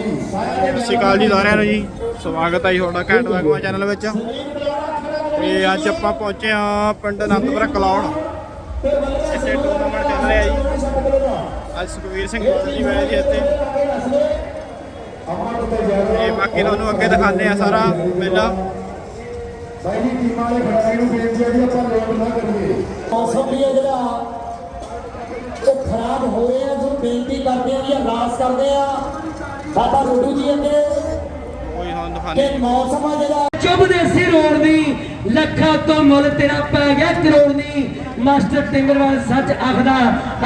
ਸਤਿ ਸ਼੍ਰੀ ਅਕਾਲ ਜੀ ਸਾਰਿਆਂ ਨੂੰ ਜੀ। ਸਵਾਗਤ ਹੈ ਜੀ ਤੁਹਾਡਾ ਘੈਂਟ ਵਗਵਾ ਚੈਨਲ ਵਿੱਚ। ਤੇ ਅੱਜ ਆਪਾਂ ਪਹੁੰਚੇ ਆ ਪਿੰਡ ਅਨੰਦਪੁਰ, ਕਲੌੜ। ਇੱਥੇ ਟੂਰਨਾਮੈਂਟ ਚੱਲ ਰਿਹਾ ਜੀ। ਅੱਜ ਸੁਖਵੀਰ ਸਿੰਘ ਜੀ ਹੋਇਆ ਜੀ ਇੱਥੇ। ਤੇ ਬਾਕੀ ਤੁਹਾਨੂੰ ਅੱਗੇ ਦਿਖਾਉਂਦੇ ਆ ਸਾਰਾ ਮੇਲਾ। ਬਾਈ ਟੀਮਾਂ ਵਾਲੇ ਖਿਡਾਰੀ ਨੂੰ ਬੇਨਤੀ ਹੈ ਜੀ ਆਪਾਂ ਲੋਡ ਨਾ ਕਰੀਏ ਮੌਸਮ ਵੀ ਹੈ ਜਿਹੜਾ। ਉਹ ਖਰਾਬ ਹੋ ਰਿਹਾ ਜੋ ਬੇਨਤੀ ਕਰਦੇ ਆ ਜੀ ਅਰਦਾਸ ਕਰਦੇ ਆ ਬਾਬਾ ਰੋਡੂ ਜੀ ਅੱਗੇ। ਕੋਈ ਹੁਣ ਦਿਖਾਉਂਦੇ ਕਿ ਮੌਸਮ ਆ ਜਿਹੜਾ। ਚੁੱਭ ਦੇ ਸਿਰ ਰੋੜਨੀ ਲੱਖਾਂ ਤੋਂ ਮੁੱਲ ਤੇਰਾ ਪੈ ਗਿਆ ਕਰੋੜਨੀ ਮਾਸਟਰ ਟਿੰਗਰਵਾਲ ਸੱਚ ਆਖਦਾ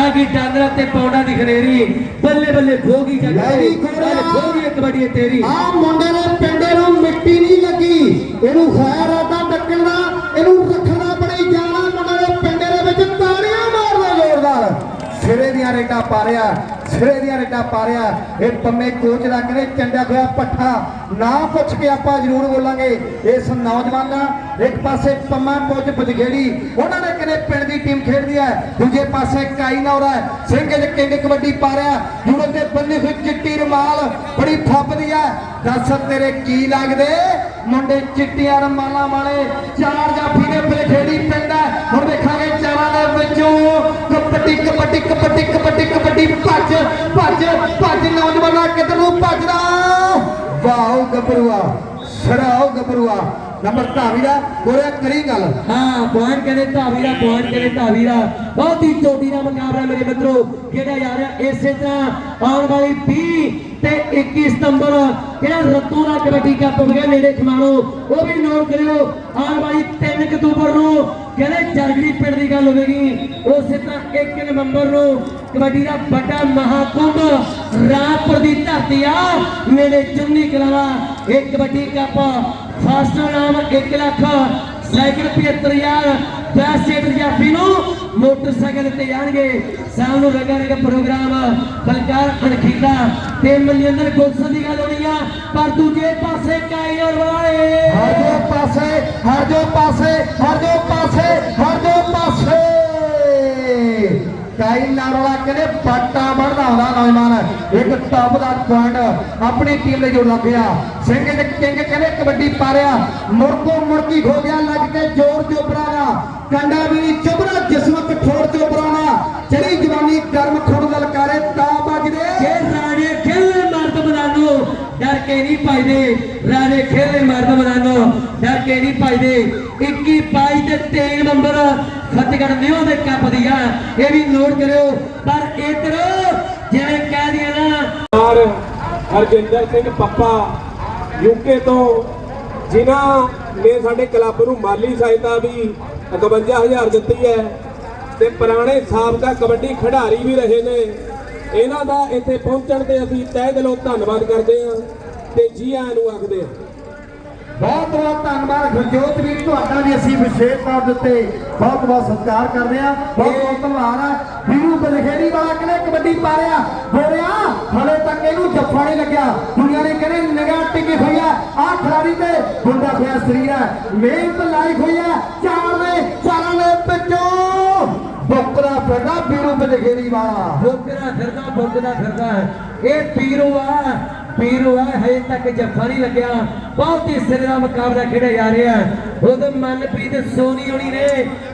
ਆ ਵੀ ਡਾਂਗਰਾ ਤੇ ਪੌਂਡਾ ਦੀ ਖਨੇਰੀ। ਬੱਲੇ ਬੱਲੇ ਖੋਗੀ ਜੱਗ ਲੈ ਵੀ ਖੋੜਿਆ। ਖੋਗੀ ਕਬੱਡੀ ਤੇਰੀ। ਆ ਮੁੰਡੇ ਦੇ ਪਿੰਡੇ ਨੂੰ ਮਿੱਟੀ ਨਹੀਂ ਲੱਗੀ। ਇਹਨੂੰ ਖੈਰ ਆਦਾ ਡੱਕਣ ਦਾ ਇਹਨੂੰ ਰੱਖਣਾ ਬੜੀ ਜਾਣਾ। ਮੁੰਡੇ ਦੇ ਪਿੰਡੇ ਦੇ ਵਿੱਚ ਤਾੜੀਆਂ ਮਾਰਦਾ ਜ਼ੋਰਦਾਰ। ਸਿਰੇ ਦੀਆਂ ਰੇਟਾਂ ਪਾ ਰਿਹਾ। ਸਿਰੇ ਦੀਆਂ ਰੇਟਾਂ ਪਾ ਰਿਹਾ। ਇਹ ਪੰਮੇ ਕੋਚ ਦਾ ਕਹਿੰਦੇ ਚੰਡਾ ਖੋਇਆ ਪੱਠਾ। ਨਾ ਪੁੱਛ ਕੇ ਆਪਾਂ ਜ਼ਰੂਰ ਬੋਲਾਂਗੇ ਇਸ ਨੌਜਵਾਨ। ਦਾ ਇੱਕ ਪਾਸੇ ਪੰਮਾ ਕੋਚ ਬਜਗੇੜੀ ਉਹਨਾਂ ਨੇ ਕਹਿੰਦੇ ਪਿੰਡ ਦੀ ਟੀਮ ਖੇਡਦੀ ਹੈ। ਦੂਜੇ ਪਾਸੇ ਕਾਈ ਨੌਰਾ ਸਿੰਘ ਕਿੰਗ ਕਬੱਡੀ ਪਾ ਰਿਹਾ। ਜੁੜੇ ਤੇ ਬੰਨੀ ਹੋਈ ਚਿੱਟੀ ਰਮਾਲ ਬੜੀ ਥੱਪਦੀ ਹੈ। ਦੱਸ ਤੇਰੇ ਕੀ ਲੱਗਦੇ? ਮੁੰਡੇ ਚਿੱਟੀਆਂ ਰਮਾਲਾਂ ਵਾਲੇ। ਚਾਰ ਜਾਫੀ ਦੇ ਬਲਖੇੜੀ ਪਿੰਡ ਹੈ। ਹੁਣ ਦੇਖਾਂਗੇ ਚਾਰਾਂ ਦੇ ਵਿੱਚੋਂ। ਕਬੱਡੀ ਕਬੱਡੀ ਕਬੱਡੀ ਕਬੱਡੀ ਕਬੱਡੀ ਭੱਜ ਭੱਜ ਭੱਜ ਨੌਜਵਾਨਾ ਕਿੱਧਰ ਨੂੰ ਭੱਜਦਾ ਵਾਓ ਗੱਭਰੂਆ ਸਰਾਓ ਗੱਭਰੂਆ ਨੰਬਰ ਧਾਵੀ ਦਾ ਗੋਰਿਆ ਕਰੀ ਗੱਲ ਹਾਂ ਪੁਆਇੰਟ ਕਹਿੰਦੇ ਧਾਵੀ ਦਾ ਪੁਆਇੰਟ ਕਹਿੰਦੇ ਧਾਵੀ ਦਾ ਬਹੁਤ ਹੀ ਚੋਟੀ ਦਾ ਮੁਕਾਬਲਾ ਮੇਰੇ ਮਿੱਤਰੋ ਕਿਹੜਾ ਜਾ ਰਿਹਾ ਇਸੇ ਤਰ੍ਹਾਂ ਆਉਣ ਵਾਲੀ 20 ਤੇ 21 ਸਤੰਬਰ ਜਿਹੜਾ ਰਤੂ ਦਾ ਕਬੱਡੀ ਕੱਪ ਹੋ ਗਿਆ ਨੇੜੇ ਖਮਾਣੋ ਉਹ ਵੀ ਨੋਟ ਕਰਿਓ ਆਉਣ ਵਾਲੀ 3 ਅਕਤੂਬਰ ਨੂੰ ਕਹਿੰਦੇ ਜਰਗੜੀ ਪਿੰਡ ਦੀ ਗੱਲ ਹੋਵੇਗੀ। ਉਸੇ ਤਰ੍ਹਾਂ 1 ਨਵੰਬਰ ਨੂੰ ਕਬੱਡੀ ਦਾ ਵੱਡਾ ਮਹਾਕੁੰਭ ਰਾਮਪੁਰ ਦੀ ਧਰਤੀ ਆ। ਨੇੜੇ ਚੁੰਨੀ ਕਲਾਵਾ ਇਹ ਕਬੱਡੀ ਕੱਪ ਫਸਟ ਨਾਮ 1 ਲੱਖ, ਸਾਈਕਲ 75000 ਪੈਸੇਟ ਜਾਫੀ ਨੂੰ ਮੋਟਰਸਾਈਕਲ ਤੇ ਜਾਣਗੇ। ਸ਼ਾਮ ਨੂੰ ਰਗਾ ਪ੍ਰੋਗਰਾਮ ਬਲਕਾਰ ਅਣਖੀਲਾ ਤੇ ਮਨਿੰਦਰ ਗੁਲਸ਼ਨ ਦੀ ਗੱਲ ਹੋਣੀ ਆ। ਪਰ ਦੂਜੇ ਪਾਸੇ ਕਾਈਰ ਵਾਲੇ। ਹਰ ਜੋ ਪਾਸੇ ਹਰ ਜੋ ਪਾਸੇ ਹਰ ਜੋ ਪਾਸੇ ਹਰ ਜੋ ਪਾਸੇ ਕਾਈ ਨਾਰੋਲਾ ਕਹਿੰਦੇ ਬਾਟਾ ਵੜਦਾ ਹੁੰਦਾ ਨੌਜਵਾਨ ਇੱਕ ਟੌਪ ਦਾ ਪੁਆਇੰਟ ਆਪਣੀ ਟੀਮ ਲਈ ਜੋੜ ਲੱਭਿਆ ਸਿੰਘ ਤੇ ਕਿੰਗ ਕਹਿੰਦੇ ਕਬੱਡੀ ਪਾ ਰਿਹਾ ਮੁਰਕੋ ਮੁਰਕੀ ਹੋ ਗਿਆ ਲੱਗ ਕੇ ਜ਼ੋਰ ਚੋਪਰਾਣਾ ਕੰਡਾ ਵੀ ਨੀ ਚੁਬਰਾ ਜਿਸਮ ਕਠੋਰ ਚੋਪਰਾਣਾ ਚੜੀ ਜਵਾਨੀ ਗਰਮ ਖੁਣ ਲਲਕਾਰੇ ਤਾਂ ਵੱਜਦੇ ਜੇ ਰਾਜੇ ਖੇਲੇ ਮਰਦ ਬਨਾਨੋ ਡਰ ਕੇ ਨਹੀਂ ਪਾਈਦੇ ਰਾਜੇ ਖੇਲੇ ਮਰਦ ਬਨਾਨੋ ਡਰ ਕੇ ਨਹੀਂ 21 22 ਤੇ 23 ਨੰਬਰ ਫਤਿਹਗੜ੍ਹ ਨਿਓ ਦੇ ਕੱਪ ਦੀ ਆ। ਇਹ ਵੀ ਨੋਟ ਕਰਿਓ, ਪਰ ਇਧਰ ਜਿਵੇਂ ਕਹਿ ਦਿਆ ਨਾ। ਔਰ ਹਰਜਿੰਦਰ ਸਿੰਘ ਪੱਪਾ ਯੂਕੇ ਤੋਂ, ਜਿਨ੍ਹਾਂ ਨੇ ਸਾਡੇ ਕਲੱਬ ਨੂੰ ਮਾਲੀ ਸਹਾਇਤਾ ਵੀ 51000 ਦਿੱਤੀ ਹੈ ਤੇ ਪੁਰਾਣੇ ਸਾਬਕਾ ਕਬੱਡੀ ਖਿਡਾਰੀ ਵੀ ਰਹੇ ਨੇ, ਇਹਨਾਂ ਦਾ ਇੱਥੇ ਪਹੁੰਚਣ ਤੇ ਅਸੀਂ ਤਹਿ ਦਿਲੋਂ ਧੰਨਵਾਦ ਕਰਦੇ ਹਾਂ ਤੇ ਜੀ ਆਇਆਂ ਨੂੰ ਆਖਦੇ ਹਾਂ। ਬਹੁਤ ਬਹੁਤ ਧੰਨਵਾਦ ਗੁਰਜੋਤ ਵੀਰ, ਤੁਹਾਡਾ ਵੀ ਅਸੀਂ ਵਿਸ਼ੇਸ਼ ਤੌਰ ਦੇ ਉੱਤੇ ਬਹੁਤ ਬਹੁਤ ਸਤਿਕਾਰ ਕਰਦੇ ਹਾਂ। ਬਹੁਤ ਬਹੁਤ ਧੰਨਵਾਦ ਹੈ ਵੀਰੂ ਬਲਖੇੜੀ ਵਾਲਾ ਕਿਨੇ ਕਬੱਡੀ ਪਾ ਰਿਹਾ ਬੋਲਿਆ, ਹਲੇ ਤੱਕ ਇਹਨੂੰ ਜੱਫਾ ਨਹੀਂ ਲੱਗਿਆ। ਦੁਨੀਆ ਨੇ ਕਹਿੰਦੇ ਨਿਗਾਹ ਟਿਕੀ ਹੋਈ ਆ। ਆਹ ਖਿਡਾਰੀ ਤੇ ਗੁੰਡਾ ਹੋਇਆ ਸਰੀਰ ਹੈ ਮਿਹਨਤ ਲਾਈ ਹੋਈ ਹੈ ਚਾਰ ਨੇ, ਚਾਰਾਂ ਨੇ ਵਿੱਚੋਂ ਬੁੱਕਰਾ ਫਿਰਦਾ ਵੀਰੂ ਬਲਖੇੜੀ ਵਾਲਾ। ਬੋਕਰਾ ਫਿਰਦਾ ਬੋਕਰਾ ਫਿਰਦਾ। ਇਹ ਪੀਰੋ ਆ। ਪੀਰੂ ਆ ਹਜੇ ਤੱਕ ਜੱਫਾ ਨਹੀਂ ਲੱਗਿਆ। ਬਹੁਤ ਹੀ ਸਿਰੇ ਦਾ ਮੁਕਾਬਲਾ ਖੇਡਿਆ ਜਾ ਰਿਹਾ ਉਹਦੇ ਮਨਪ੍ਰੀਤ ਸੋਨੀ ਹੋਣੀ ਨੇ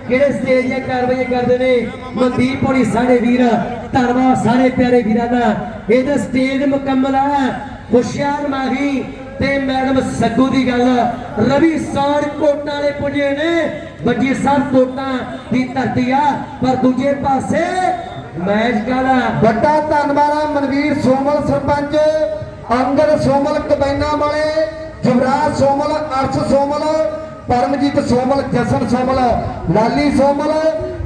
ਕਿਹੜੇ ਸਟੇਜ ਦੀਆਂ ਕਾਰਵਾਈਆਂ ਕਰਦੇ ਨੇ? ਮਨਦੀਪ ਹੋਣੀ ਸਾਡੇ ਵੀਰ ਧੰਨਵਾਦ ਸਾਰੇ ਪਿਆਰੇ ਵੀਰਾਂ ਦਾ। ਇਹਦਾ ਸਟੇਜ ਮੁਕੰਮਲ ਆ ਹੁਸ਼ਿਆਰ ਮਾਹੀ ਤੇ ਮੈਡਮ ਸੱਗੂ ਦੀ ਗੱਲ। ਰਵੀ ਸਾਰ ਕੋਟਾਂ ਵਾਲੇ ਪੁੱਜੇ ਨੇ। ਬੱਜੀ ਸਾਹਿਬ ਕੋਟਾਂ ਦੀ ਧਰਤੀ ਆ, ਪਰ ਦੂਜੇ ਪਾਸੇ ਮੈਚ ਕਾਲਾ। ਵੱਡਾ ਧੰਨਵਾਦ ਆ ਮਨਵੀਰ ਸੋਮਲ ਸਰਪੰਚ। ਅੰਗਦ ਸੋਮਲ ਕਬੈਨਾ ਵਾਲੇ ਜਵਰਾਜ ਸੋਮਲ ਅਰਸ਼ ਸੋਮਲ ਪਰਮਜੀਤ ਸੋਮਲ ਜਸਨ ਸੋਮਲ ਲਾਲੀ ਸੋਮਲ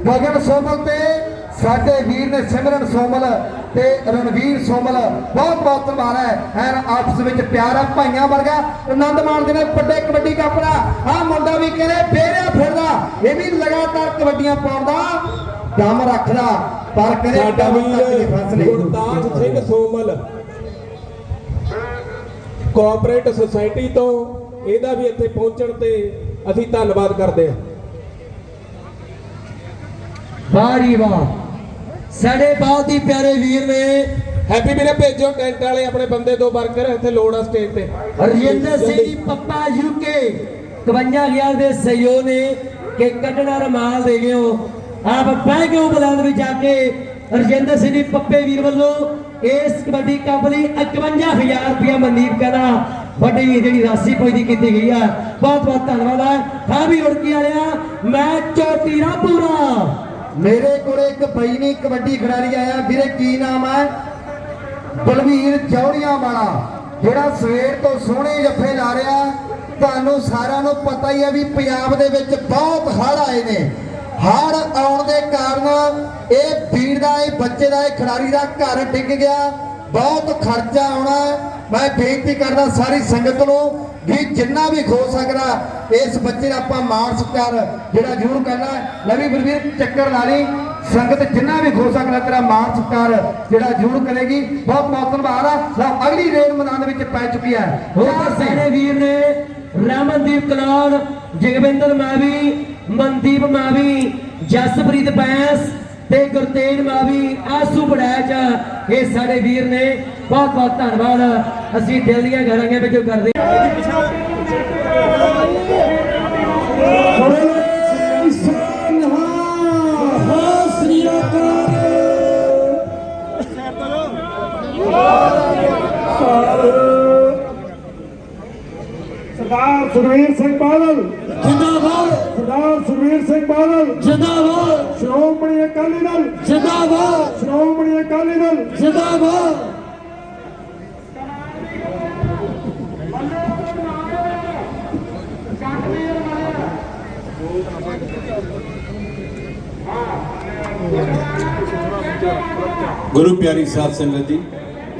ਗਗਨ ਸੋਮਲ ਤੇ ਸਾਡੇ ਵੀਰ ਨੇ ਸਿਮਰਨ ਸੋਮਲ ਤੇ ਰਣਵੀਰ ਸੋਮਲ। ਬਹੁਤ ਬਹੁਤ ਧੰਨਵਾਦ ਹੈ। ਐਨ ਆਪਸ ਵਿੱਚ ਪਿਆਰ ਆ ਭਾਈਆਂ ਵਰਗਾ ਆਨੰਦ ਮਾਣਦੇ ਨੇ। ਵੱਡੇ ਕਬੱਡੀ ਕੱਪ ਦਾ ਆ ਮੁੰਡਾ ਵੀ ਕਹਿੰਦੇ ਫੇਰਿਆ ਫਿਰਦਾ। ਇਹ ਵੀ ਲਗਾਤਾਰ ਕਬੱਡੀਆਂ ਪਾਉਂਦਾ ਦਮ ਰੱਖਦਾ। ਪਰ ਕਦੇ ਸਾਡਾ ਵੀਰ ਗੁਰਤਾਜ ਸਿੰਘ ਸੋਮਲ ਕੋਆਪਰੇਟ ਸੁਸਾਇਟੀ ਤੋਂ ਇਹਦਾ ਵੀ ਇੱਥੇ ਪਹੁੰਚਣ ਤੇ ਅਸੀਂ ਧੰਨਵਾਦ ਕਰਦੇ ਹਾਂ। ਜੀ ਵਾਹ ਸਾਡੇ ਬਹੁਤ ਹੀ ਪਿਆਰੇ ਵੀਰ ਨੇ। ਹੈਪੀ ਵੀਰੇ ਭੇਜੋ ਟੈਂਟ ਵਾਲੇ ਆਪਣੇ ਬੰਦੇ ਦੋ ਵਰਕਰ ਇੱਥੇ ਲੋੜ ਆ ਸਟੇਜ ਤੇ। ਰਜਿੰਦਰ ਸਿੰਘ ਜੀ ਪੱਪਾ ਯੂਕੇ 51000 ਦੇ ਸਹਿਯੋਗ ਨੇ ਕਿ ਕੱਢਣਾ ਰਮਾਲ ਦੇ ਗਿਓ ਆਪ ਬਹਿ ਗਿਓ ਬਲੰਦ ਵਿੱਚ ਜਾ ਕੇ ਰਜਿੰਦਰ ਸਿੰਘ ਜੀ ਪੱਪੇ ਵੀਰ ਵੱਲੋਂ ਇਸ ਕਬੱਡੀ ਕੱਪ ਲਈ 51000 ਰੁਪਇਆ ਮਨਦੀਪ ਕਹਿੰਦਾ, ਵੱਡੀ ਜਿਹੜੀ ਰਾਸ਼ੀ ਪੁੱਜਦੀ ਕੀਤੀ ਗਈ ਆ। ਬਹੁਤ ਬਹੁਤ ਧੰਨਵਾਦ ਹੈ ਹਾਂ ਵੀ ਉੜਕੀ ਵਾਲਿਆ, ਮੈਂ ਚੋਟੀ ਨਾ ਪੂਰਾ ਮੇਰੇ ਕੋਲ ਇੱਕ ਬਈ ਨਹੀਂ ਕਬੱਡੀ ਖਿਡਾਰੀ ਆਇਆ, ਵੀਰੇ ਕੀ ਨਾਮ ਹੈ ਬਲਵੀਰ ਜੌੜੀਆਂ ਵਾਲਾ ਜਿਹੜਾ ਸਵੇਰ ਤੋਂ ਸੋਹਣੇ ਜੱਫੇ ਲਾ ਰਿਹਾ। ਤੁਹਾਨੂੰ ਸਾਰਿਆਂ ਨੂੰ ਪਤਾ ਹੀ ਹੈ ਵੀ ਪੰਜਾਬ ਦੇ ਵਿੱਚ ਬਹੁਤ ਹੜ੍ਹ ਆਏ ਨੇ। ਹੜ੍ਹ ਆਉਣ ਦੇ ਕਾਰਨ ਇਹ ਵੀਰ ਦਾ, ਇਹ ਬੱਚੇ ਦਾ, ਇਹ ਖਿਡਾਰੀ ਦਾ ਘਰ ਡਿੱਗ ਗਿਆ। ਬਹੁਤ ਖਰਚਾ ਆਉਣਾ। ਮੈਂ ਬੇਨਤੀ ਕਰਦਾ ਸਾਰੀ ਸੰਗਤ ਨੂੰ ਵੀ ਜਿੰਨਾ ਵੀ ਹੋ ਸਕਦਾ, ਇਸ ਬੱਚੇ ਦਾ ਆਪਾਂ ਮਾਣ ਸਤਿਕਾਰ ਜਿਹੜਾ ਜ਼ਰੂਰ ਕਰਨਾ ਹੈ। ਨਵੀਂ ਬਲਵੀਰ, ਚੱਕਰ ਲਾ ਲਈ। ਸੰਗਤ ਜਿੰਨਾ ਵੀ ਹੋ ਸਕਦਾ ਤੇਰਾ ਮਾਣ ਸਤਿਕਾਰ ਜਿਹੜਾ ਜ਼ਰੂਰ ਕਰੇਗੀ। ਬਹੁਤ ਬਹੁਤ ਧੰਨਵਾਦ ਆ। ਅਗਲੀ ਰੇਲ ਮੈਦਾਨ ਵਿੱਚ ਪੈ ਚੁੱਕੀ ਹੈ। ਉਹ ਸਾਡੇ ਵੀਰ ਨੇ ਰਮਨਦੀਪ ਕਲਾਨ ਜਗਵਿੰਦਰ ਮਾਵੀ, ਮਨਦੀਪ ਮਾਵੀ, ਜਸਪ੍ਰੀਤ ਬੈਂਸ ਤੇ ਗੁਰਤੇਜ ਮਾਵੀ, ਆਸੂ ਬੜੈਚ। ਇਹ ਸਾਡੇ ਵੀਰ ਨੇ। ਬਹੁਤ ਬਹੁਤ ਧੰਨਵਾਦ। ਅਸੀਂ ਦਿਲ ਦੀਆਂ ਗਾਲਾਂ ਵਿੱਚੋਂ ਕਰਦੇ ਸਰਦਾਰ ਸੁਖਵੀਰ ਸਿੰਘ ਬਾਦਲ ਜਿੰਦਾਬਾਦ ਸਰਦਾਰ ਸੁਖਵੀਰ ਸਿੰਘ ਬਾਦਲ ਜਿੰਦਾਬਾਦ ਸ਼੍ਰੋਮਣੀ ਅਕਾਲੀ ਦਲ ਜਿੰਦਾਬਾਦ ਸ਼੍ਰੋਮਣੀ ਅਕਾਲੀ ਦਲ ਜਿੰਦਾਬਾਦ ਗੁਰੂ ਪਿਆਰੀ ਸਾਧ ਸੰਗਤ ਜੀ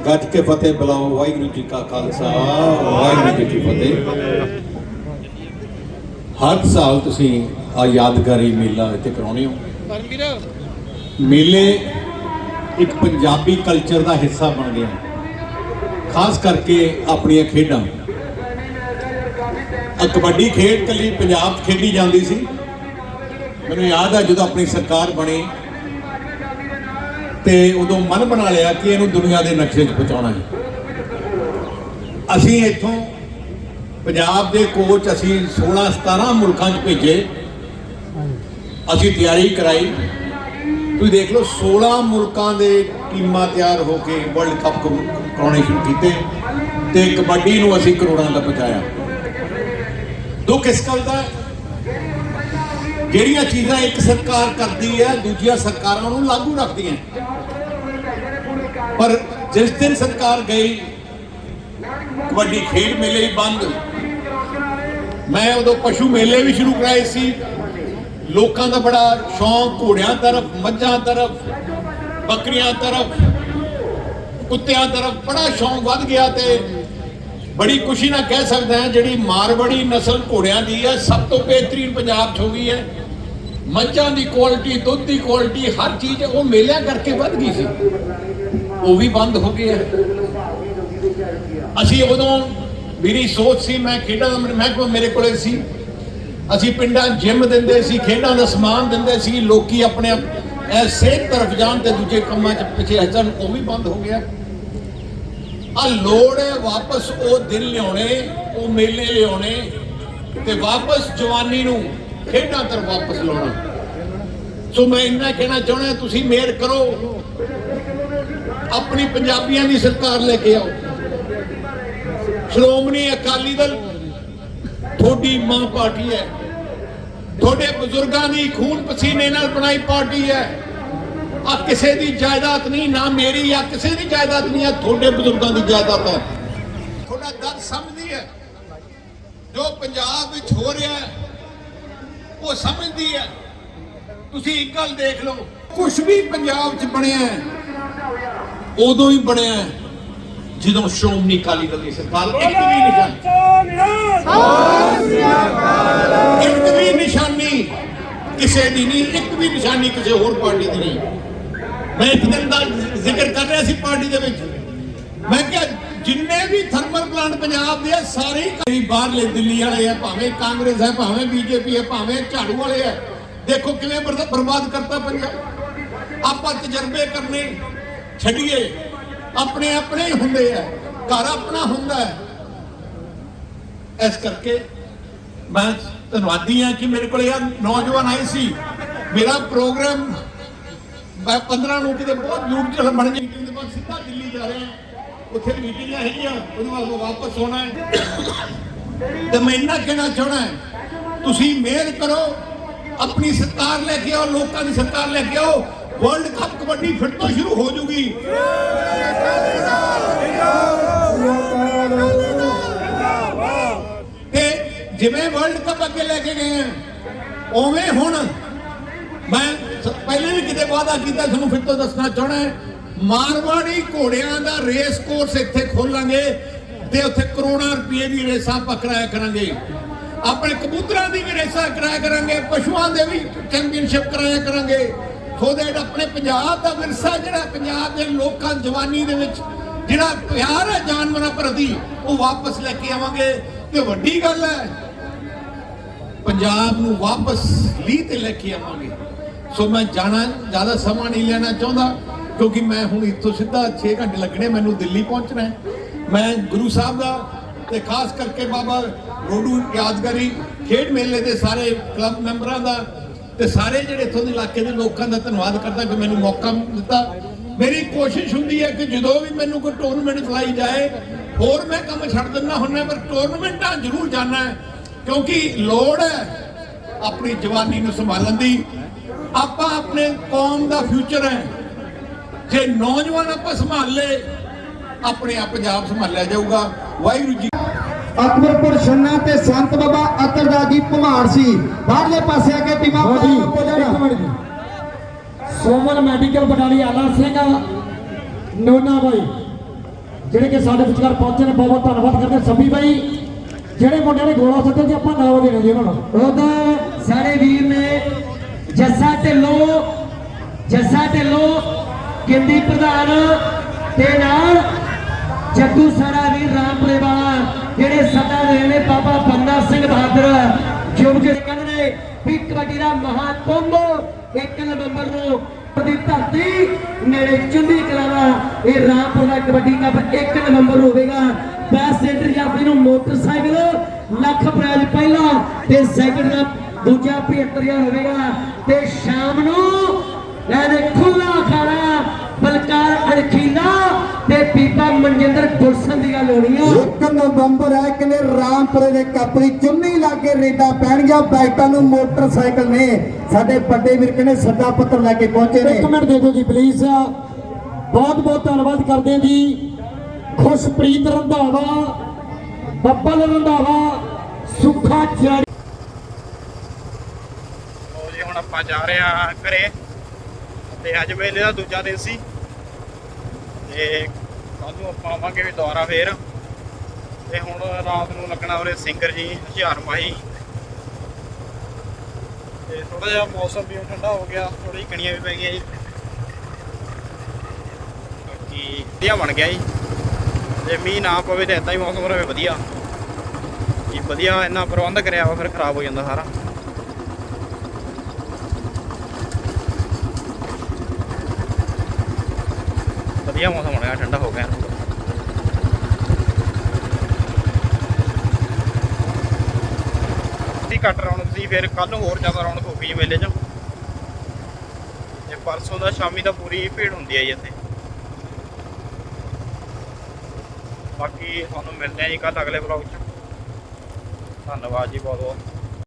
ਗੱਜ ਕੇ ਫਤਿਹ ਬੁਲਾਓ ਵਾਹਿਗੁਰੂ ਜੀ ਕਾ ਖਾਲਸਾ ਵਾਹਿਗੁਰੂ ਜੀ ਕੀ ਫਤਿਹ ਹਰ ਸਾਲ ਤੁਸੀਂ ਆ ਯਾਦਗਾਰੀ ਮੇਲਾ ਇੱਥੇ ਕਰਾਉਣੇ ਹੋ। ਮੇਲੇ ਇੱਕ ਪੰਜਾਬੀ ਕਲਚਰ ਦਾ ਹਿੱਸਾ ਬਣ ਗਏ ਖਾਸ ਕਰਕੇ ਆਪਣੀਆਂ ਖੇਡਾਂ। ਆ ਕਬੱਡੀ ਖੇਡ ਕੱਲੀ ਪੰਜਾਬ 'ਚ ਖੇਡੀ ਜਾਂਦੀ ਸੀ। ਮੈਨੂੰ ਯਾਦ ਆ ਜਦੋਂ ਆਪਣੀ ਸਰਕਾਰ ਬਣੀ ਤੇ ਉਦੋਂ ਮਨ ਬਣਾ ਲਿਆ ਕਿ ਇਹਨੂੰ ਦੁਨੀਆ ਦੇ ਨਕਸ਼ੇ 'ਚ ਪਹੁੰਚਾਉਣਾ ਹੈ। ਅਸੀਂ ਇੱਥੋਂ ਪੰਜਾਬ ਦੇ ਕੋਚ ਅਸੀਂ 16 17 ਮੁਲਕਾਂ 'ਚ ਭੇਜੇ। ਅਸੀਂ ਤਿਆਰੀ ਕਰਾਈ। ਤੁਸੀਂ ਦੇਖ ਲਓ 16 ਮੁਲਕਾਂ ਦੇ ਟੀਮਾਂ ਤਿਆਰ ਹੋ ਕੇ ਵਰਲਡ ਕੱਪ ਕਰਾਉਣੇ ਸ਼ੁਰੂ ਕੀਤੇ ਤੇ ਕਬੱਡੀ ਨੂੰ ਅਸੀਂ ਕਰੋੜਾਂ ਦਾ ਪਹੁੰਚਾਇਆ। ਦੁੱਖ ਇਸ ਗੱਲ ਦਾ ਜਿਹੜੀਆਂ ਚੀਜ਼ਾਂ ਇੱਕ ਸਰਕਾਰ ਕਰਦੀ ਹੈ, ਦੂਜੀਆਂ ਸਰਕਾਰਾਂ ਨੂੰ ਲਾਗੂ ਰੱਖਦੀਆਂ। ਪਰ ਜਿਸ ਦਿਨ ਸਰਕਾਰ ਗਈ, ਕਬੱਡੀ ਖੇਡ ਮੇਲੇ ਹੀ ਬੰਦ। ਮੈਂ ਉਦੋਂ ਪਸ਼ੂ ਮੇਲੇ ਵੀ ਸ਼ੁਰੂ ਕਰਾਏ ਸੀ। ਲੋਕਾਂ ਦਾ ਬੜਾ ਸ਼ੌਂਕ, ਘੋੜਿਆਂ ਤਰਫ, ਮੱਝਾਂ ਤਰਫ, ਬੱਕਰੀਆਂ ਤਰਫ, ਕੁੱਤਿਆਂ ਤਰਫ ਬੜਾ ਸ਼ੌਂਕ ਵੱਧ ਗਿਆ ਤੇ ਬੜੀ ਖੁਸ਼ੀ ਨਾਲ ਕਹਿ ਸਕਦਾ ਹਾਂ ਜਿਹੜੀ ਮਾਰਵੜੀ ਨਸਲ ਘੋੜਿਆਂ ਦੀ ਹੈ, ਸਭ ਤੋਂ ਬਿਹਤਰੀਨ ਪੰਜਾਬ 'ਚ ਹੋ ਗਈ ਹੈ। ਮੱਝਾਂ ਦੀ ਕੁਆਲਿਟੀ ਦੁੱਧ ਦੀ ਕੁਆਲਿਟੀ ਹਰ ਚੀਜ਼ ਉਹ ਮੇਲਿਆਂ ਕਰਕੇ ਵੱਧ ਗਈ ਸੀ। ਉਹ ਵੀ ਬੰਦ ਹੋ ਗਈ ਹੈ। ਅਸੀਂ ਉਦੋਂ ਮੇਰੀ ਸੋਚ ਸੀ, ਮੈਂ ਖੇਡਾਂ ਦਾ ਮਹਿਕਮਾ ਮੇਰੇ ਕੋਲੇ ਸੀ। ਅਸੀਂ ਪਿੰਡਾਂ ਜਿਮ ਦਿੰਦੇ ਸੀ, ਖੇਡਾਂ ਦਾ ਸਮਾਨ ਦਿੰਦੇ ਸੀ, ਲੋਕੀ ਆਪਣੇ ਇਹ ਸਿਹਤ ਤਰਫ ਜਾਣ ਤੇ ਦੂਜੇ ਕੰਮਾਂ 'ਚ ਪਿੱਛੇ ਹਟਣ, ਉਹ ਵੀ ਬੰਦ ਹੋ ਗਿਆ। ਆ ਲੋੜ ਹੈ, ਵਾਪਸ ਉਹ ਦਿਨ ਲਿਆਉਣੇ, ਉਹ ਮੇਲੇ ਲਿਆਉਣੇ ਤੇ ਵਾਪਸ ਜਵਾਨੀ ਨੂੰ ਖੇਡਾਂ ਤਰਫ ਵਾਪਸ ਲਾਉਣਾ। ਸੋ ਮੈਂ ਇੰਨਾ ਕਹਿਣਾ ਚਾਹੁੰਦਾ, ਤੁਸੀਂ ਮਿਹਰ ਕਰੋ। ਆਪਣੀ ਪੰਜਾਬੀਆਂ ਦੀ ਸਰਕਾਰ ਲੈ ਕੇ ਆਓ। ਸ਼੍ਰੋਮਣੀ ਅਕਾਲੀ ਦਲ, ਤੁਹਾਡੀ ਮਾਂ ਪਾਰਟੀ ਹੈ। ਤੁਹਾਡੇ ਬਜ਼ੁਰਗਾਂ ਦੀ ਖੂਨ ਪਸੀਨੇ ਨਾਲ ਬਣਾਈ ਪਾਰਟੀ ਹੈ। ਆ ਕਿਸੇ ਦੀ ਜਾਇਦਾਦ ਨਹੀਂ, ਨਾ ਮੇਰੀ ਆ ਕਿਸੇ ਦੀ ਜਾਇਦਾਦ ਨਹੀਂ ਆ ਤੁਹਾਡੇ ਬਜ਼ੁਰਗਾਂ ਦੀ ਜਾਇਦਾਦ ਹੈ। ਤੁਹਾਡਾ ਦਰਦ ਸਮਝਦੀ ਹੈ। ਜੋ ਪੰਜਾਬ ਵਿੱਚ ਹੋ ਰਿਹਾ ਹੈ, ਉਹ ਸਮਝਦੀ ਹੈ। ਤੁਸੀਂ ਇੱਕ ਗੱਲ ਦੇਖ ਲਓ ਕੁਝ ਵੀ ਪੰਜਾਬ 'ਚ ਬਣਿਆ ਹੈ, ਉਦੋਂ ਹੀ ਬਣਿਆ ਹੈ। ਜਦੋਂ ਸ਼੍ਰੋਮਣੀ ਅਕਾਲੀ ਦਲ ਦੀ ਸਰਕਾਰ ਇੱਕ ਵੀ ਨਿਸ਼ਾਨੀ। ਇੱਕ ਵੀ ਨਿਸ਼ਾਨੀ ਕਿਸੇ ਦੀ ਨਹੀਂ ਇੱਕ ਵੀ ਨਿਸ਼ਾਨੀ ਕਿਸੇ ਹੋਰ ਪਾਰਟੀ ਦੀ ਨਹੀਂ। ਮੈਂ ਇੱਕ ਦਿਨ ਦਾ ਜ਼ਿਕਰ ਕਰ ਰਿਹਾ ਸੀ ਪਾਰਟੀ ਦੇ ਵਿੱਚ। ਮੈਂ ਕਿਹਾ ਜਿੰਨੇ ਵੀ ਥਰਮਲ ਪਲਾਂਟ ਪੰਜਾਬ ਦੇ ਆ ਸਾਰੇ ਕਈ ਬਾਹਰਲੇ ਦਿੱਲੀ ਵਾਲੇ ਆ ਭਾਵੇਂ ਕਾਂਗਰਸ ਹੈ ਭਾਵੇਂ ਬੀਜੇਪੀ ਹੈ ਭਾਵੇਂ ਝਾੜੂ ਵਾਲੇ ਆ। ਦੇਖੋ ਕਿਵੇਂ ਬਰਬਾਦ ਕਰਤਾ ਪੰਜਾਬ। ਆਪਾਂ ਤਜਰਬੇ ਕਰਨੇ ਛੱਡੀਏ। ਆਪਣੇ ਆਪਣੇ ਹੀ ਹੁੰਦੇ ਆ। ਘਰ ਆਪਣਾ ਹੁੰਦਾ ਹੈ। ਇਸ ਕਰਕੇ ਮੈਂ ਧੰਨਵਾਦੀ ਹਾਂ ਕਿ ਮੇਰੇ ਕੋਲ ਇਹ ਨੌਜਵਾਨ ਆਏ ਸੀ। ਮੇਰਾ ਪ੍ਰੋਗਰਾਮ ਮੈਂ 15 ਨੂੰ ਕਿਤੇ ਬਹੁਤ ਯੂਟ ਚ ਬਣ ਗਈ। ਮੀਟਿੰਗ ਦੇ ਸਿੱਧਾ ਦਿੱਲੀ ਜਾ ਰਿਹਾ। ਉੱਥੇ ਮੀਟਿੰਗਾਂ ਹੈਗੀਆਂ। ਉਹਦੇ ਬਾਅਦ ਵਾਪਸ ਆਉਣਾ ਹੈ। ਤੇ ਮੈਂ ਇੰਨਾ ਕਹਿਣਾ ਚਾਹਣਾ ਹੈ, ਤੁਸੀਂ ਮਿਹਰ ਕਰੋ। ਆਪਣੀ ਸਰਕਾਰ ਲੈ ਕੇ ਆਓ, ਲੋਕਾਂ ਦੀ ਸਰਕਾਰ ਲੈ ਕੇ ਆਓ। ਵਰਲਡ ਕੱਪ ਕਬੱਡੀ ਫਿਰ ਤੋਂ ਸ਼ੁਰੂ ਹੋ ਜੂਗੀ। ਤੇ ਜਿਵੇਂ ਵਰਲਡ ਕੱਪ ਅੱਗੇ ਲੈ ਕੇ ਗਏ ਆ, ਉਵੇਂ ਹੁਣ ਮੈਂ ਸ- ਵੀ ਕਿਤੇ ਵਾਅਦਾ ਕੀਤਾ, ਤੁਹਾਨੂੰ ਫਿਰ ਤੋਂ ਦੱਸਣਾ ਚਾਹਣਾ ਮਾਰਵਾੜੀ ਘੋੜਿਆਂ ਦਾ ਰੇਸ ਕੋਰਸ ਇੱਥੇ ਖੋਲਾਂਗੇ ਤੇ ਉੱਥੇ ਕਰੋੜਾਂ ਰੁਪਏ ਦੀ ਰੇਸਾਂ ਪਕੜਾਇਆ ਕਰਾਂਗੇ। ਆਪਣੇ ਕਬੂਤਰਾਂ ਦੀ ਵੀ ਰੇਸਾਂ ਕਰਾਇਆ ਕਰਾਂਗੇ, ਪਸ਼ੂਆਂ ਦੇ ਵੀ ਚੈਂਪੀਅਨਸ਼ਿਪ ਕਰਾਇਆ ਕਰਾਂਗੇ। ਸੋ ਆਪਣੇ ਪੰਜਾਬ ਦਾ ਵਿਰਸਾ ਜਿਹੜਾ ਪੰਜਾਬ ਦੇ ਲੋਕਾਂ, ਜਵਾਨੀ ਦੇ ਵਿੱਚ ਜਿਹੜਾ ਪਿਆਰ ਹੈ ਜਾਨਵਰਾਂ ਪ੍ਰਤੀ, ਉਹ ਵਾਪਸ ਲੈ ਕੇ ਆਵਾਂਗੇ। ਤੇ ਵੱਡੀ ਗੱਲ ਹੈ, ਪੰਜਾਬ ਨੂੰ ਵਾਪਸ ਲੀ ਤੇ ਲੈ ਕੇ ਆਵਾਂਗੇ। ਸੋ ਮੈਂ ਜਾਣਾ, ਜ਼ਿਆਦਾ ਸਮਾਂ ਨਹੀਂ ਲੈਣਾ ਚਾਹੁੰਦਾ, ਕਿਉਂਕਿ ਮੈਂ ਹੁਣ ਇੱਥੋਂ ਸਿੱਧਾ 6 ਘੰਟੇ ਲੱਗਣੇ, ਮੈਨੂੰ ਦਿੱਲੀ ਪਹੁੰਚਣਾ ਹੈ। ਮੈਂ ਗੁਰੂ ਸਾਹਿਬ ਦਾ, ਤੇ ਖਾਸ ਕਰਕੇ ਬਾਬਾ ਰੋਡੂ ਯਾਦਗਾਰੀ ਖੇਡ ਮੇਲੇ ਦੇ ਸਾਰੇ ਕਲੱਬ ਮੈਂਬਰਾਂ ਦਾ ਤੇ ਸਾਰੇ ਜਿਹੜੇ ਇੱਥੋਂ ਦੇ ਇਲਾਕੇ ਦੇ ਲੋਕਾਂ ਦਾ ਧੰਨਵਾਦ ਕਰਦਾ ਕਿ ਮੈਨੂੰ ਮੌਕਾ ਦਿੱਤਾ। ਮੇਰੀ ਕੋਸ਼ਿਸ਼ ਹੁੰਦੀ ਹੈ ਕਿ ਜਦੋਂ ਵੀ ਮੈਨੂੰ ਕੋਈ ਟੂਰਨਾਮੈਂਟ ਖਿਲਾਈ ਜਾਏ, ਹੋਰ ਮੈਂ ਕੰਮ ਛੱਡ ਦਿੰਦਾ ਹੁੰਨਾ, ਪਰ ਟੂਰਨਾਮੈਂਟਾਂ ਜ਼ਰੂਰ ਜਾਣਾ ਹੈ, ਕਿਉਂਕਿ ਲੋੜ ਹੈ ਆਪਣੀ ਜਵਾਨੀ ਨੂੰ ਸੰਭਾਲਣ ਦੀ। ਆਪਾਂ ਆਪਣੇ ਕੌਮ ਦਾ ਫਿਊਚਰ ਹੈ। ਜੇ ਨੌਜਵਾਨ ਆਪਾਂ ਸੰਭਾਲ ਲਏ, ਆਪਣੇ ਆਪ ਪੰਜਾਬ ਸੰਭਾਲਿਆ ਜਾਊਗਾ। ਵਾਹਿਗੁਰੂ ਜੀ ਅਕਬਰਪੁਰ ਛੰਨਾ ਤੇ ਸੰਤ ਬਾਬਾ ਅਤਰਦਾ ਜੀ ਭਮਾਰ ਸੀ। ਬਾਹਰਲੇ ਪਾਸੇ ਆ ਕੇ ਟੀਮਾਂ ਸੋਮਨ ਮੈਡੀਕਲ ਬਟਾਲੀ ਆਲਾ ਸਿੰਘ ਨੋਨਾ ਬਾਈ ਜਿਹੜੇ ਕਿ ਸਾਡੇ ਵਿਚਕਾਰ ਪਹੁੰਚੇ ਨੇ ਬਹੁਤ ਬਹੁਤ ਧੰਨਵਾਦ ਕਰਦੇ ਸਭੀ ਬਾਈ ਜਿਹੜੇ ਮੁੰਡਿਆਂ ਨੇ ਗੋਲਾ ਸੱਟਿਆ ਜੀ ਆਪਾਂ ਨਾਮ ਦੇਣੇ ਜੀ ਉਹਨਾਂ ਨੂੰ। ਉਹਦਾ ਸਾਡੇ ਵੀਰ ਨੇ ਜੱਸਾ ਢਿੱਲੋਂ ਜੱਸਾ ਢਿੱਲੋਂ ਗਿੰਦੀ ਪ੍ਰਧਾਨ ਤੇ ਨਾਲ ਜੱਗੂ ਸਾਰਾ ਵੀਰ ਰਾਮਪੁਰੇ ਵਾਲਾ, ਜਿਹੜੇ ਸੱਦਾ ਦੇ ਨੇ ਬਾਬਾ ਬੰਦਾ ਸਿੰਘ ਬਹਾਦਰ। ਯੁਵਕ ਕਹਿੰਦੇ ਨੇ ਵੀ ਕਬੱਡੀ ਦਾ ਮਹਾਕੁੰਭ ਇੱਕ ਨਵੰਬਰ ਨੂੰ ਦੀ ਧਰਤੀ ਨੇੜੇ ਚੁੰਦੀ ਕਲਾਵਾ ਇਹ ਰਾਮਪੁਰ ਦਾ ਕਬੱਡੀ ਕੱਪ 1 ਨਵੰਬਰ ਹੋਵੇਗਾ। ਬੈਸਟ ਐਂਟਰੀ ਜਾਫੀ ਨੂੰ ਮੋਟਰਸਾਈਕਲ, ਲੱਖ ਪ੍ਰਾਈਜ਼ ਪਹਿਲਾ ਤੇ ਸੈਕਿੰਡ ਦਾ ਦੂਜਾ 75000 ਹੋਵੇਗਾ। ਤੇ ਸ਼ਾਮ ਨੂੰ ਇਹਦੇ ਖੁੱਲਾ ਖਾਣਾ ਬਲਕਾਰ ਅਣਖੀਲਾ ਤੇ ਬੀਬਾ ਮਨਜਿੰਦਰ ਗੁਲਸ਼ਨ ਦੀ ਗੱਲ ਹੋਣੀ ਆ। ਇੱਕ ਨਵੰਬਰ ਹੈ ਕਿਨੇ ਰਾਮਪੁਰੇ ਦੇ ਕੱਪ ਦੀ ਚੁੰਨੀ ਲਾ ਕੇ ਰੇਡਾ ਪੈਣਗੀਆਂ ਬੈਟਾਂ ਨੂੰ ਮੋਟਰਸਾਈਕਲ ਨੇ। ਸਾਡੇ ਵੱਡੇ ਵੀਰ ਕਹਿੰਦੇ ਸੱਦਾ ਪੱਤਰ ਲੈ ਕੇ ਪਹੁੰਚੇ ਨੇ। ਇੱਕ ਮਿੰਟ ਦੇ ਦਿਓ ਜੀ ਪਲੀਜ਼ ਬਹੁਤ ਬਹੁਤ ਧੰਨਵਾਦ ਕਰਦੇ ਹਾਂ ਜੀ। ਖੁਸ਼ਪ੍ਰੀਤ ਰੰਧਾਵਾ ਬੱਬਲ ਰੰਧਾਵਾ ਸੁੱਖਾ ਲਓ ਜੀ ਹੁਣ ਆਪਾਂ ਜਾ ਰਹੇ ਆ ਘਰੇ। ਤੇ ਅੱਜ ਮੇਲੇ ਦਾ ਦੂਜਾ ਦਿਨ ਸੀ। ਤੇ ਕੱਲ ਨੂੰ ਆਪਾਂ ਆਵਾਂਗੇ ਵੀ ਦੁਬਾਰਾ ਫੇਰ। ਤੇ ਹੁਣ ਰਾਤ ਨੂੰ ਲੱਗਣਾ ਉਰੇ ਸਿੰਗਰ ਜੀ ਹਜ਼ਾਰ ਮਾਹੀ ਤੇ ਥੋੜਾ ਜਿਹਾ ਮੌਸਮ ਵੀ ਠੰਡਾ ਹੋ ਗਿਆ ਥੋੜੀ ਕਣੀਆਂ ਵੀ ਪੈ ਗਈਆਂ ਜੀ। ਬਾਕੀ ਵਧੀਆ ਬਣ ਗਿਆ ਜੀ। ਜੇ ਮੀਂਹ ਨਾ ਪਵੇ ਤਾਂ ਇਦਾਂ ਹੀ ਮੌਸਮ ਰਹੇ ਵਧੀਆ। ਜੀ ਵਧੀਆ ਇੰਨਾ ਪ੍ਰਬੰਧ ਕਰਿਆ ਵਾ, ਫਿਰ ਖਰਾਬ ਹੋ ਜਾਂਦਾ ਸਾਰਾ। ਵਧੀਆ ਮੌਸਮ ਹੋ ਗਿਆ ਠੰਡਾ ਹੋ ਗਿਆ। ਸੀ ਘੱਟ ਰੌਣਕ ਸੀ ਫਿਰ ਕੱਲ ਨੂੰ ਹੋਰ ਜ਼ਿਆਦਾ ਰੌਣਕ ਹੋ ਗਈ ਮੇਲੇ 'ਚ। ਤੇ ਪਰਸੋਂ ਦਾ, ਸ਼ਾਮੀ ਦਾ ਪੂਰੀ ਭੀੜ ਹੁੰਦੀ ਹੈ ਜੀ ਇੱਥੇ। ਬਾਕੀ ਤੁਹਾਨੂੰ ਮਿਲਦੇ ਆ ਜੀ ਕੱਲ ਅਗਲੇ ਵਲੌਗ 'ਚ। ਧੰਨਵਾਦ ਜੀ ਬਹੁਤ ਬਹੁਤ